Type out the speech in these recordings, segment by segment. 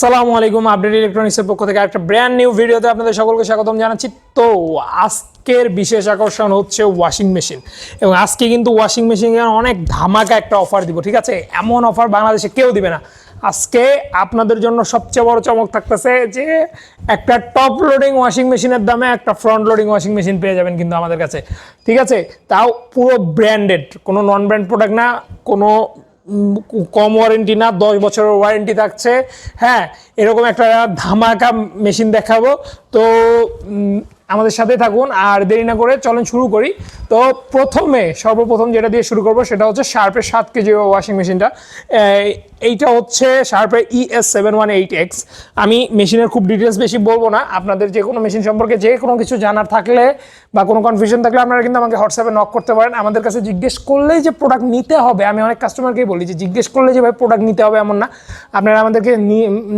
আসসালামু আলাইকুম আপডেট ইলেকট্রনিক্সের পক্ষ থেকে একটা ব্র্যান্ড নিউ ভিডিওতে আপনাদের সকলকে স্বাগতম জানাচ্ছি। তো, আজকের বিশেষ আকর্ষণ হচ্ছে ওয়াশিং মেশিন এবং আজকে কিন্তু ওয়াশিং মেশিনের অনেক ধামাকা একটা অফার দিব, ঠিক আছে? এমন অফার বাংলাদেশে কেউ দিবে না। আজকে আপনাদের জন্য সবচেয়ে বড় চমক থাকতেছে যে একটা টপ লোডিং ওয়াশিং মেশিনের দামে একটা ফ্রন্ট লোডিং ওয়াশিং মেশিন পেয়ে যাবেন কিন্তু আমাদের কাছে, ঠিক আছে? তাও পুরো ব্র্যান্ডেড কোনো নন ব্র্যান্ড প্রোডাক্ট না, কোনো কম ওয়ারেন্টি না, দশ বছরের ওয়ারেন্টি থাকছে। হ্যাঁ এরকম একটা ধামাকা মেশিন দেখাবো। তো আমাদের সাথে থাকুন, আর দেরি না করে চলেন শুরু করি। তো, প্রথমে, সর্বপ্রথম যেটা দিয়ে শুরু করব, সেটা হচ্ছে শার্পের সাত কেজি ওয়াশিং মেশিনটা এইটা হচ্ছে শার্পের E S seven one eight X আমি মেশিনের খুব ডিটেলস বেশি বলব না। আপনাদের যে কোনো মেশিন সম্পর্কে যে কোনো কিছু জানার থাকলে বা কোনো কনফিউশন থাকলে আপনারা কিন্তু আমাকে হোয়াটসঅ্যাপে নক করতে পারেন। আমাদের কাছে জিজ্ঞেস করলেই যে প্রোডাক্ট নিতে হবে। আমি অনেক কাস্টমারকেই বলি যে জিজ্ঞেস করলে যে ভাই প্রোডাক্ট নিতে হবে এমন না। আপনারা আমাদেরকে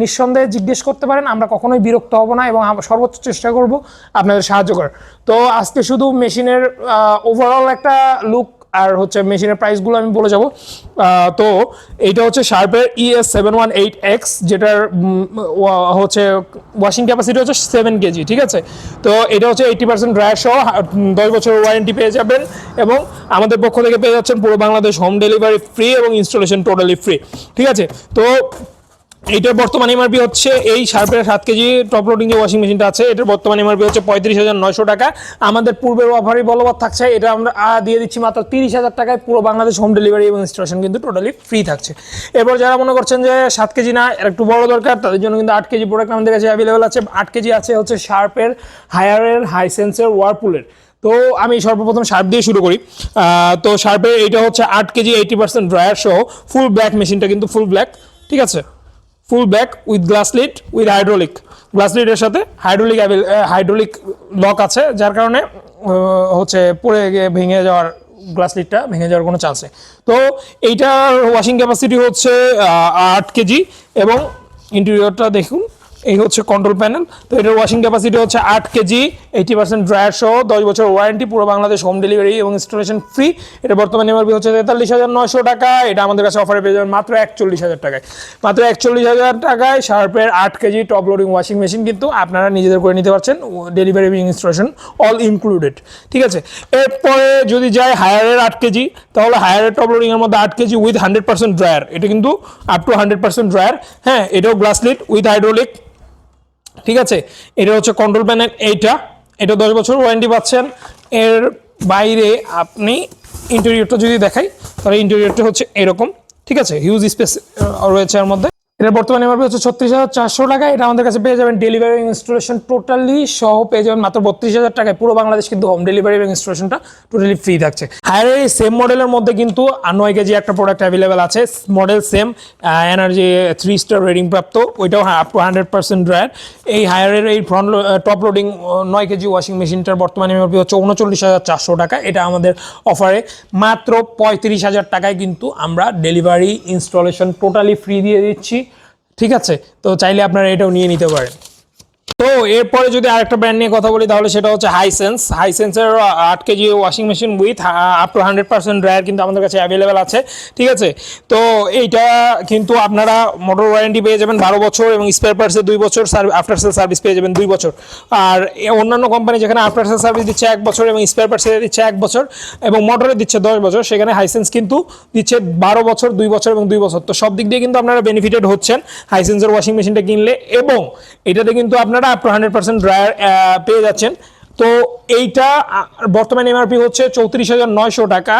নিঃসন্দেহে জিজ্ঞেস করতে পারেন। আমরা কখনোই বিরক্ত হব না এবং সর্বোচ্চ চেষ্টা করব আপনাদের সাহায্য করার। তো আজকে শুধু মেশিনের ওভারঅল একটা লুক আর হচ্ছে মেশিনের প্রাইসগুলো আমি বলে যাব। তো এইটা হচ্ছে শার্পের ES seven one eight X যেটার হচ্ছে ওয়াশিং ক্যাপাসিটি হচ্ছে সেভেন কেজি ঠিক আছে? তো এটা হচ্ছে এইটি পার্সেন্ট ড্রায়ার সহ দশ বছরের ওয়ারেন্টি পেয়ে যাবেন এবং আমাদের পক্ষ থেকে পেয়ে যাচ্ছেন পুরো বাংলাদেশ হোম ডেলিভারি ফ্রি এবং ইনস্টলেশন টোটালি ফ্রি ঠিক আছে? তো এইটার বর্তমান এমআরপি হচ্ছে এই শার্পের সাত কেজি টপ লোডিং যে ওয়াশিং মেশিনটা আছে, এটার বর্তমান এমআরপি হচ্ছে পঁয়ত্রিশ হাজার নয়শো টাকা। আমাদের পূর্বের অফারই বলবৎ থাকছে, এটা আমরা দিয়ে দিচ্ছি মাত্র তিরিশ হাজার টাকায় পুরো বাংলাদেশ হোম ডেলিভারি এবং ইনস্টলেশন কিন্তু টোটালি ফ্রি থাকছে। এরপর যারা মনে করছেন যে সাত কেজি না একটু বড় দরকার, তাদের জন্য কিন্তু আট কেজি প্রোডাক্ট আমাদের কাছে অ্যাভেলেবেল আছে। আট কেজি আছে হচ্ছে শার্পের, হায়ারের, হাইসেন্সের ওয়ারপুলের তো আমি সর্বপ্রথম শার্প দিয়ে শুরু করি। তো শার্পের এইটা হচ্ছে আট কেজি এইটি পার্সেন্ট ড্রায়ার সহ ফুল ব্ল্যাক মেশিনটা কিন্তু ফুল ব্ল্যাক ঠিক আছে? Full back with glass lid, with hydraulic. Glass লিডের সাথে হাইড্রোলিক হাইড্রোলিক লক আছে, যার কারণে হচ্ছে পড়ে গিয়ে ভেঙে যাওয়ার গ্লাস লিডটা ভেঙে যাওয়ার কোনো চান্স নেই। তো এইটার ওয়াশিং ক্যাপাসিটি হচ্ছে আট কেজি এবং ইন্টেরিয়রটা দেখুন, এই হচ্ছে কন্ট্রোল প্যানেল তো এটার ওয়াশিং ক্যাপাসিটি হচ্ছে আট কেজি এইটি পার্সেন্ট ড্রায়ার সহ দশ বছর ওয়ারেন্টি পুরো বাংলাদেশ হোম ডেলিভারি এবং ইনস্টলেশন ফ্রি এটা বর্তমানে এমআরপি হচ্ছে তেতাল্লিশ হাজার নয়শো টাকা এটা আমাদের কাছে অফারে পেয়ে যাবেন মাত্র একচল্লিশ হাজার টাকায়। মাত্র একচল্লিশ হাজার টাকায় শার্পের আট KG top loading washing machine কিন্তু আপনারা নিজেদের করে নিতে পারছেন। ডেলিভারি এবং ইনস্টলেশন অল ইনক্লুডেড ঠিক আছে? এরপরে যদি যায় হায়ারের আট কেজি, তাহলে হায়ারের টপ লোডিং এর মধ্যে আট KG with hundred percent dryer এটা কিন্তু up to hundred percent dryer হ্যাঁ এটাও গ্লাস লিড উইথ হাইড্রোলিক ঠিক আছে? এটা হচ্ছে কন্ট্রোল প্যানেল এইটা। এটা দশ বছর ওয়ারেন্টি পাচ্ছেন। এর বাইরে আপনি ইন্টেরিয়রটা যদি দেখাই, তাহলে ইন্টেরিয়রটা হচ্ছে এরকম। ঠিক আছে? হিউজ স্পেস রয়েছে এর মধ্যে। এটা বর্তমানে এমআরপি হচ্ছে ছত্রিশ হাজার চারশো টাকা। এটা আমাদের কাছে পেয়ে যাবেন ডেলিভারি ইনস্টলেশন টোটালি সহ পেয়ে যাবেন মাত্র বত্রিশ হাজার টাকায়। পুরো বাংলাদেশ কিন্তু হোম ডেলিভারি এবং ইনস্টলেশনটা টোটালি ফ্রি থাকছে। হায়ারের এই সেম মডেলের মধ্যে কিন্তু নয় কেজি একটা প্রোডাক্ট অ্যাভেলেবেল আছে। Model same energy three star rating প্রাপ্ত। ওইটাও up to hundred percent dryer এই হায়ারের এই ফ্রন্ট টপ লোডিং নয় কেজি ওয়াশিং মেশিনটার বর্তমানে এমআরপি হচ্ছে উনচল্লিশ হাজার চারশো টাকা। এটা আমাদের অফারে মাত্র পঁয়ত্রিশ হাজার টাকায় কিন্তু আমরা ডেলিভারি ইনস্টলেশন টোটালি ফ্রি দিয়ে দিচ্ছি। ঠিক আছে? তো চাইলে আপনারা এটাও নিয়ে নিতে পারেন। তো এরপরে যদি আরেকটা ব্র্যান্ড নিয়ে কথা বলি, তাহলে সেটা হচ্ছে হাইসেন্স হাইসেন্সের আট KG washing machine with up to hundred percent dryer কিন্তু আমাদের কাছে অ্যাভেলেবেল আছে, ঠিক আছে? তো এইটা কিন্তু আপনারা মোটর ওয়ারেন্টি পেয়ে যাবেন বারো বছর এবং স্পেয়ার পার্টসে দুই বছর আফটার সেল সার্ভিস পেয়ে যাবেন দুই বছর। আর অন্যান্য কোম্পানি যেখানে আফটার সেল সার্ভিস দিচ্ছে এক বছর এবং স্পেয়ার পার্টসে দিচ্ছে এক বছর এবং মোটরে দিচ্ছে দশ বছর, সেখানে হাইসেন্স কিন্তু দিচ্ছে বারো বছর, দুই বছর এবং দুই বছর। তো সব দিক দিয়ে কিন্তু আপনারা বেনিফিটেড হচ্ছেন হাইসেন্সের ওয়াশিং মেশিনটা কিনলে এবং এটাতে কিন্তু আপনারা up to hundred percent dryer পেয়ে যাচ্ছেন। তো এইটা বর্তমানে এমআরপি হচ্ছে চৌত্রিশ হাজার নয়শো টাকা।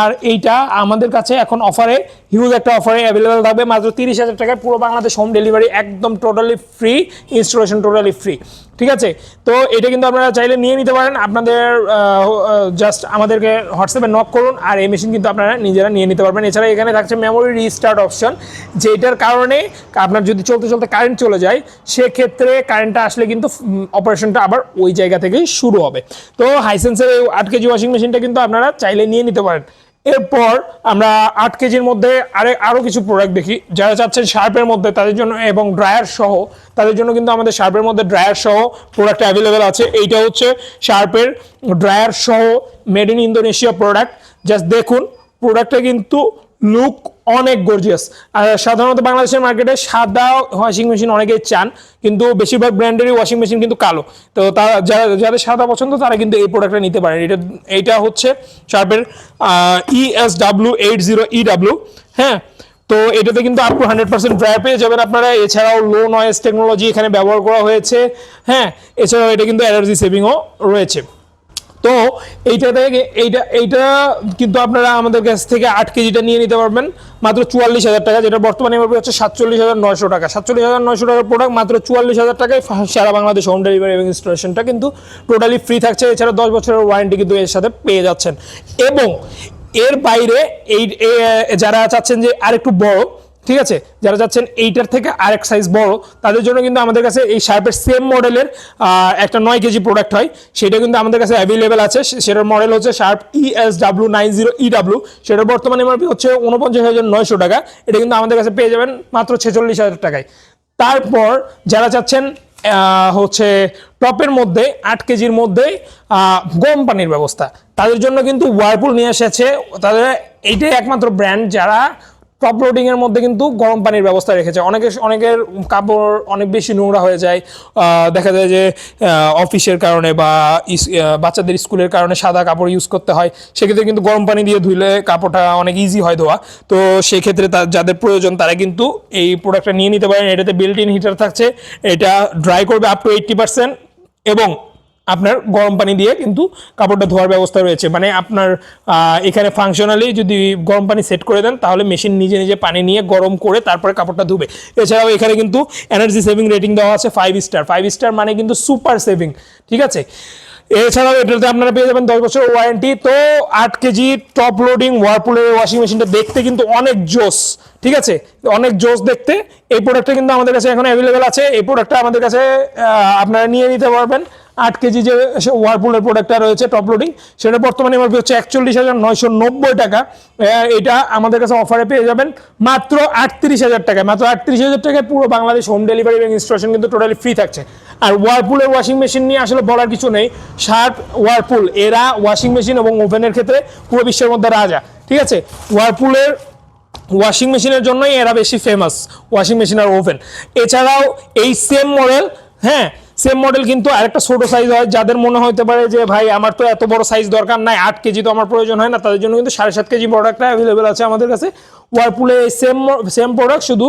আর এইটা আমাদের কাছে এখন অফারে হিউজ একটা অফারে অ্যাভেলেবেল থাকবে। মাত্র তিরিশ হাজার টাকায় পুরো বাংলাদেশ হোম ডেলিভারি একদম totally free installation totally free ঠিক আছে? তো এটা কিন্তু আপনারা চাইলে নিয়ে নিতে পারেন। আপনাদের জাস্ট আমাদেরকে হোয়াটসঅ্যাপে নক করুন। আর এই মেশিন কিন্তু আপনারা নিজেরা নিয়ে নিতে পারবেন। এছাড়া এখানে থাকছে মেমোরি রিস্টার্ট অপশন যেটার কারণে আপনার যদি চলতে চলতে কারেন্ট চলে যায়, সেক্ষেত্রে কারেন্টটা আসলে কিন্তু অপারেশনটা আবার ওই জায়গা থেকেই শুরু হবে। তো হাইসেন্সের এই আট কেজি ওয়াশিং মেশিনটা কিন্তু আপনারা চাইলে নিয়ে নিতে পারেন। এরপর আমরা আট কেজির মধ্যে আরে আরও কিছু প্রোডাক্ট দেখি। যারা চাচ্ছেন শার্পের মধ্যে, তাদের জন্য এবং ড্রায়ার সহ, তাদের জন্য কিন্তু আমাদের শার্পের মধ্যে ড্রায়ার সহ প্রোডাক্ট অ্যাভেলেবেল আছে। এইটা হচ্ছে শার্পের ড্রায়ার সহ made in Indonesia product just দেখুন প্রোডাক্টটা কিন্তু লুক অনেক গর্জিয়াস আর সাধারণত বাংলাদেশের মার্কেটে সাদা ওয়াশিং মেশিন অনেকেই চান, কিন্তু বেশিরভাগ ব্র্যান্ডেরই ওয়াশিং মেশিন কিন্তু কালো। তো তারা যারা, যাদের সাদা পছন্দ, তারা কিন্তু এই প্রোডাক্টটা নিতে পারেন। এটা, এইটা হচ্ছে শার্পের E S W eight zero E হ্যাঁ তো এটাতে কিন্তু up to hundred percent dry পেয়ে যাবেন আপনারা। এছাড়াও লো নয়েজ টেকনোলজি এখানে ব্যবহার করা হয়েছে। হ্যাঁ এছাড়াও এটা কিন্তু এনার্জি সেভিংও রয়েছে। তো এইটা থেকে এইটা এইটা কিন্তু আপনারা আমাদের কাছ থেকে আট কেজিটা নিয়ে নিতে পারবেন। মাত্র চুয়াল্লিশ হাজার টাকা, যেটা বর্তমানে এমআরপি হচ্ছে সাতচল্লিশ হাজার নয়শো টাকা। সাতচল্লিশ হাজার নয়শো টাকার প্রোডাক্ট মাত্র চুয়াল্লিশ হাজার টাকায় সারা বাংলাদেশ হোম ডেলিভারি এবং ইনস্টলেশনটা কিন্তু টোটালি ফ্রি থাকছে। এছাড়া দশ বছরের ওয়ারেন্টি কিন্তু এর সাথে পেয়ে যাচ্ছেন। এবং এর বাইরে এই যারা চাচ্ছেন যে আরেকটু বড় ঠিক আছে? যারা যাচ্ছেন এইটার থেকে আরেক সাইজ বড়, তাদের জন্য কিন্তু আমাদের কাছে এই শার্পের সেম মডেলের একটা নয় কেজি প্রোডাক্ট হয়। সেটা কিন্তু আমাদের কাছে অ্যাভেলেবেল আছে। সেটার মডেল হচ্ছে Sharp E S W nine zero E W সেটার বর্তমানে এমআরপি হচ্ছে উনপঞ্চাশ হাজার নয়শো টাকা। এটা কিন্তু আমাদের কাছে পেয়ে যাবেন মাত্র ছেচল্লিশ হাজার টাকায়। তারপর যারা চাচ্ছেন হচ্ছে টপের মধ্যে, আট কেজির মধ্যে গম পানির ব্যবস্থা। তাদের জন্য কিন্তু ওয়ারপুল নিয়ে এসেছে। তাদের এইটাই একমাত্র ব্র্যান্ড যারা টপ লোডিং এর মধ্যে কিন্তু গরম পানির ব্যবস্থা রেখেছে। অনেকে, অনেকের কাপড় অনেক বেশি নোংরা হয়ে যায়। দেখা যায় যে অফিসের কারণে বা বাচ্চাদের স্কুলের কারণে সাদা কাপড় ইউজ করতে হয়। সেক্ষেত্রে কিন্তু গরম পানি দিয়ে ধুইলে কাপড়টা অনেক ইজি হয় ধোয়া। তো সেক্ষেত্রে যাদের প্রয়োজন, তারা কিন্তু এই প্রোডাক্টটা নিয়ে নিতে পারেন। এটাতে বিল্ট ইন হিটার থাকছে। এটা ড্রাই করবে আপ টু এইট্টি পার্সেন্ট এবং আপনার গরম পানি দিয়ে কিন্তু কাপড়টা ধোয়ার ব্যবস্থা রয়েছে। মানে আপনার এখানে ফাংশনালি যদি গরম পানি সেট করে দেন, তাহলে মেশিন নিজে নিজে পানি নিয়ে গরম করে তারপরে কাপড়টা ধুবে। এছাড়াও এখানে কিন্তু এনার্জি সেভিং রেটিং দেওয়া আছে ফাইভ স্টার ফাইভ স্টার মানে কিন্তু সুপার সেভিং ঠিক আছে? এছাড়াও এটাতে আপনারা পেয়ে যাবেন দশ বছর ওয়ারেন্টি তো আট কেজি টপ লোডিং ওয়ারপুলের ওয়াশিং মেশিনটা দেখতে কিন্তু অনেক জোস, ঠিক আছে? অনেক জোস দেখতে। এই প্রোডাক্টটা কিন্তু আমাদের কাছে এখন অ্যাভেলেবেল আছে। এই প্রোডাক্টটা আমাদের কাছে আপনারা নিয়ে নিতে পারবেন। আট কেজি যে ওয়ারপুলের প্রোডাক্টটা রয়েছে টপ লোডিং সেটা বর্তমানে এমআরপি হচ্ছে একচল্লিশ হাজার নয়শো নব্বই টাকা। এটা আমাদের কাছে অফারে পেয়ে যাবেন মাত্র আটত্রিশ হাজার টাকায়। মাত্র আটত্রিশ হাজার টাকায় পুরো বাংলাদেশ হোম ডেলিভারি এবং ইনস্টলেশন কিন্তু টোটালি ফ্রি থাকছে। আর ওয়ারপুলের ওয়াশিং মেশিন নিয়ে আসলে বলার কিছু নেই শার্প ওয়ারপুল এরা ওয়াশিং মেশিন এবং ওভেনের ক্ষেত্রে পুরো বিশ্বের মধ্যে রাজা। ঠিক আছে? ওয়ারপুলের ওয়াশিং মেশিনের জন্যই এরা বেশি ফেমাস ওয়াশিং মেশিন আর ওভেন এছাড়াও এই সেম মডেল হ্যাঁ সেম মডেল কিন্তু আরেকটা ছোট সাইজ হয়, যাদের মনে হতে পারে যে, ভাই, আমার তো এত বড় সাইজ দরকার নাই, আট কেজি তো আমার প্রয়োজন হয় না। তাদের জন্য কিন্তু সাড়ে সাত কেজি প্রোডাক্টটা অ্যাভেলেবেল আছে আমাদের কাছে। ওয়ারপুলে সেম সেম প্রোডাক্ট শুধু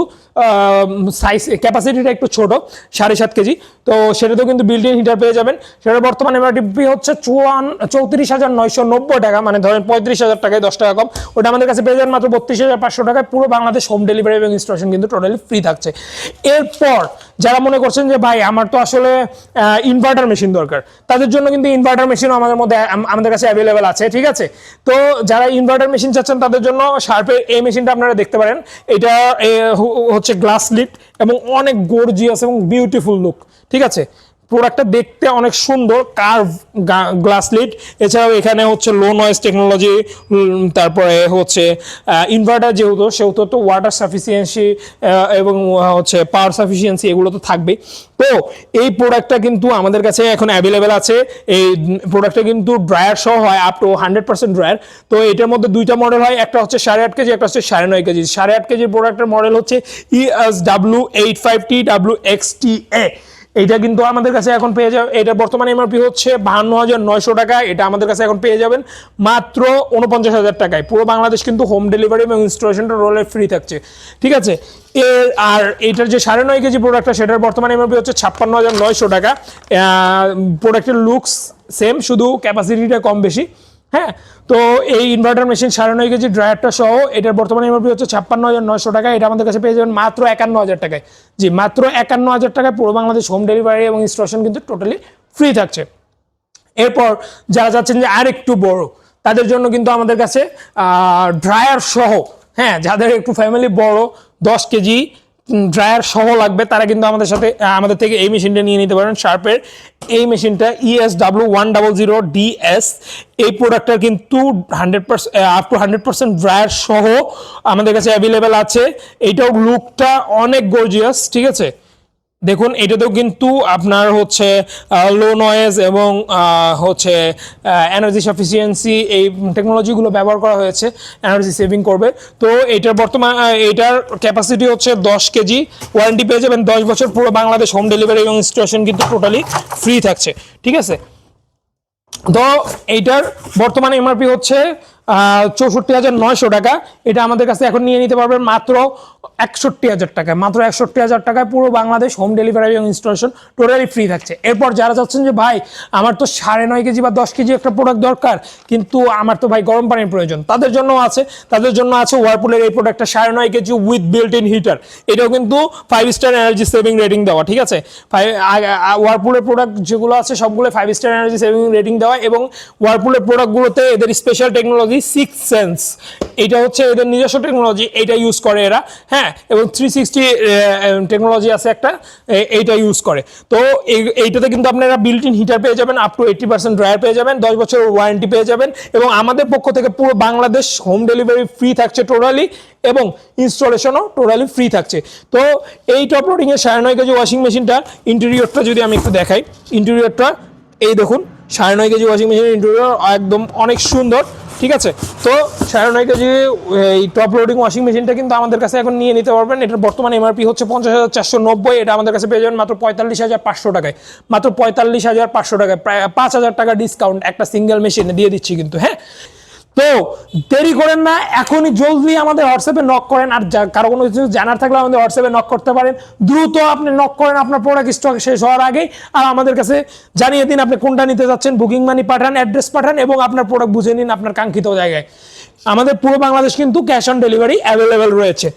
সাইজ ক্যাপাসিটিটা একটু ছোট, সাড়ে সাত কেজি। তো সেটাতেও কিন্তু ইন হিটার পেয়ে যাবেন। সেটা বর্তমানে এমআরপি হচ্ছে চুয়ান, চৌত্রিশ হাজার নয়শো নব্বই টাকা মানে ধরেন পঁয়ত্রিশ হাজার টাকায় দশ টাকা কম। ওটা আমাদের কাছে পেয়ে যাবেন মাত্র বত্রিশ হাজার পাঁচশো টাকায়। পুরো বাংলাদেশ হোম ডেলিভারি এবং ইনস্টলেশন কিন্তু টোটালি ফ্রি থাকছে। এরপর, যারা মনে করছেন যে, ভাই, আমার তো আসলে ইনভার্টার মেশিন দরকার। তাদের জন্য কিন্তু ইনভার্টার মেশিনও আমাদের মধ্যে আমাদের কাছে অ্যাভেলেবেল আছে, ঠিক আছে? তো যারা ইনভার্টার মেশিন চাচ্ছেন, তাদের জন্য শার্পের এই মেশিনটা আপনারা দেখতে পারেন। এটা হচ্ছে গ্লাস লিড এবং অনেক গর্জিয়াস এবং বিউটিফুল লুক ঠিক আছে? প্রোডাক্টটা দেখতে অনেক সুন্দর কার্ভ গ্লাস লিড এছাড়াও এখানে হচ্ছে লো নয়েজ টেকনোলজি তারপরে হচ্ছে ইনভার্টার যেহেতু, সেহেতু তো ওয়াটার সাফিসিয়েন্সি এবং হচ্ছে পাওয়ার সাফিসিয়েন্সি এগুলো তো থাকবেই। তো এই প্রোডাক্টটা কিন্তু আমাদের কাছে এখন অ্যাভেলেবেল আছে। এই প্রোডাক্টটা কিন্তু ড্রায়ার সহ হয় up to hundred percent dryer তো এটার মধ্যে দুইটা মডেল হয়, একটা হচ্ছে সাড়ে আট কেজি, একটা হচ্ছে সাড়ে নয় কেজি। সাড়ে আট কেজির প্রোডাক্টের মডেল হচ্ছে E S S W eight five T W X T A এটা কিন্তু আমাদের কাছে এখন পেয়ে যাবে এটা বর্তমানে এমআরপি হচ্ছে বাহান্ন হাজার নয়শো টাকা। এটা আমাদের কাছে এখন পেয়ে যাবেন মাত্র উনপঞ্চাশ হাজার টাকায়। পুরো বাংলাদেশ কিন্তু হোম ডেলিভারি এবং ইনস্টলেশনটা রোলে ফ্রি থাকছে। ঠিক আছে? এর আর এটার যে সাড়ে নয় কেজি প্রোডাক্টটা সেটার বর্তমানে এমআরপি হচ্ছে ছাপ্পান্ন হাজার নয়শো টাকা। প্রোডাক্টের লুকস সেম শুধু ক্যাপাসিটিটা কম বেশি। হ্যাঁ তো এই ইনভার্টার মেশিন সাড়ে নয় কেজি ড্রায়ারটা সহ। এটার বর্তমানে এমআরপি হচ্ছে ছাপ্পান্ন হাজার নয়শো টাকা। এটা আমাদের কাছে পেয়ে যাবেন মাত্র একান্ন হাজার টাকায়। জি, মাত্র একান্ন হাজার টাকায় পুরো বাংলাদেশ হোম ডেলিভারি এবং ইনস্টলেশন কিন্তু টোটালি ফ্রি থাকছে। এরপর যারা যাচ্ছেন যে আর একটু বড়, তাদের জন্য কিন্তু আমাদের কাছে ড্রায়ার সহ হ্যাঁ যাদের একটু ফ্যামিলি বড়, দশ কেজি ড্রায়ার সহ লাগবে, তারা কিন্তু আমাদের সাথে আমাদের থেকে এই মেশিনটা নিয়ে নিতে পারেন শার্পের এই মেশিনটা E S W one double zero D S এই প্রোডাক্টটা কিন্তু hundred percent up to hundred percent dryer সহ আমাদের কাছে অ্যাভেলেবেল আছে। এইটাও লুকটা অনেক গর্জিয়াস ঠিক আছে? দেখুন, এটাতেও কিন্তু আপনার হচ্ছে লো নয়েজ এবং হচ্ছে এনার্জি সাফিসিয়েন্সি এই টেকনোলজিগুলো ব্যবহার করা হয়েছে এনার্জি সেভিং করবে। তো এটার বর্তমান এটার ক্যাপাসিটি হচ্ছে দশ কেজি ওয়ারেন্টি পেয়ে যাবেন দশ বছর পুরো বাংলাদেশ হোম ডেলিভারি এবং ইনস্টলেশন কিন্তু টোটালি ফ্রি থাকছে, ঠিক আছে? তো এইটার বর্তমানে এমআরপি হচ্ছে চৌষট্টি হাজার নয়শো টাকা। এটা আমাদের কাছে এখন নিয়ে নিতে পারবেন মাত্র একষট্টি হাজার টাকায়। মাত্র একষট্টি হাজার টাকায় পুরো বাংলাদেশ হোম ডেলিভারি এবং ইনস্টলেশন টোটালি ফ্রি থাকছে। এরপর যারা চাচ্ছেন যে, ভাই, আমার তো সাড়ে নয় কেজি বা দশ কেজি একটা প্রোডাক্ট দরকার, কিন্তু আমার তো ভাই গরম পানির প্রয়োজন। তাদের জন্য আছে, তাদের জন্য আছে ওয়ারপুলের এই প্রোডাক্টটা সাড়ে নয় KG with built in heater এটাও কিন্তু five star energy saving rating দেওয়া, ঠিক আছে? ওয়ারপুলের প্রোডাক্ট যেগুলো আছে, সবগুলো five star energy saving rating দেওয়া এবং ওয়ারপুলের প্রোডাক্টগুলোতে এদের স্পেশাল টেকনোলজি সিক্স সেন্স এটা হচ্ছে এদের নিজস্ব টেকনোলজি এটা ইউজ করে এরা। হ্যাঁ এবং থ্রি সিক্সটি টেকনোলজি আছে একটা এইটা ইউজ করে। তো এই- এইটাতে কিন্তু আপনারা বিল্ট ইন হিটার পেয়ে যাবেন up to eighty percent dryer পেয়ে যাবেন, দশ বছরের ওয়ারেন্টি পেয়ে যাবেন, এবং আমাদের পক্ষ থেকে পুরো বাংলাদেশ হোম ডেলিভারি ফ্রি থাকছে টোটালি এবং ইনস্টলেশনও টোটালি ফ্রি থাকছে। তো এই টপ লোডিংয়ের সাড়ে নয় কেজি ওয়াশিং মেশিনটার ইন্টেরিয়রটা যদি আমি একটু দেখাই ইন্টেরিয়রটা এই দেখুন, সাড়ে নয় কেজি ওয়াশিং মেশিনের ইন্টেরিয়র একদম অনেক সুন্দর। ঠিক আছে? তো নয় কেজি এই টপ লোডিং ওয়াশিং মেশিনটা কিন্তু আমাদের কাছে এখন নিয়ে নিতে পারবেন। এটার বর্তমান এমআরপি হচ্ছে পঞ্চাশ হাজার চারশো নব্বই, এটা আমাদের কাছে পেয়ে যাবেন মাত্র পঁয়তাল্লিশ হাজার পাঁচশো টাকায়। মাত্র পঁয়তাল্লিশ হাজার পাঁচশো টাকায়, প্রায় পাঁচ হাজার টাকা ডিসকাউন্ট একটা সিঙ্গেল মেশিনে দিয়ে দিচ্ছি কিন্তু হ্যাঁ? তো দেরি করেন না, এখনই জলদি আমাদের হোয়াটসঅ্যাপে নক করেন। আর কারও কোনো কিছু জানার থাকলে আমাদের হোয়াটসঅ্যাপে নক করতে পারেন। দ্রুত আপনি নক করেন, আপনার প্রোডাক্ট স্টক শেষ হওয়ার আগেই। আর আমাদের কাছে জানিয়ে দিন আপনি কোনটা নিতে যাচ্ছেন। বুকিং মানি পাঠান অ্যাড্রেস পাঠান এবং আপনার প্রোডাক্ট বুঝে নিন আপনার কাঙ্ক্ষিত জায়গায়। আমাদের পুরো বাংলাদেশ কিন্তু ক্যাশ অন ডেলিভারি অ্যাভেলেবেল রয়েছে।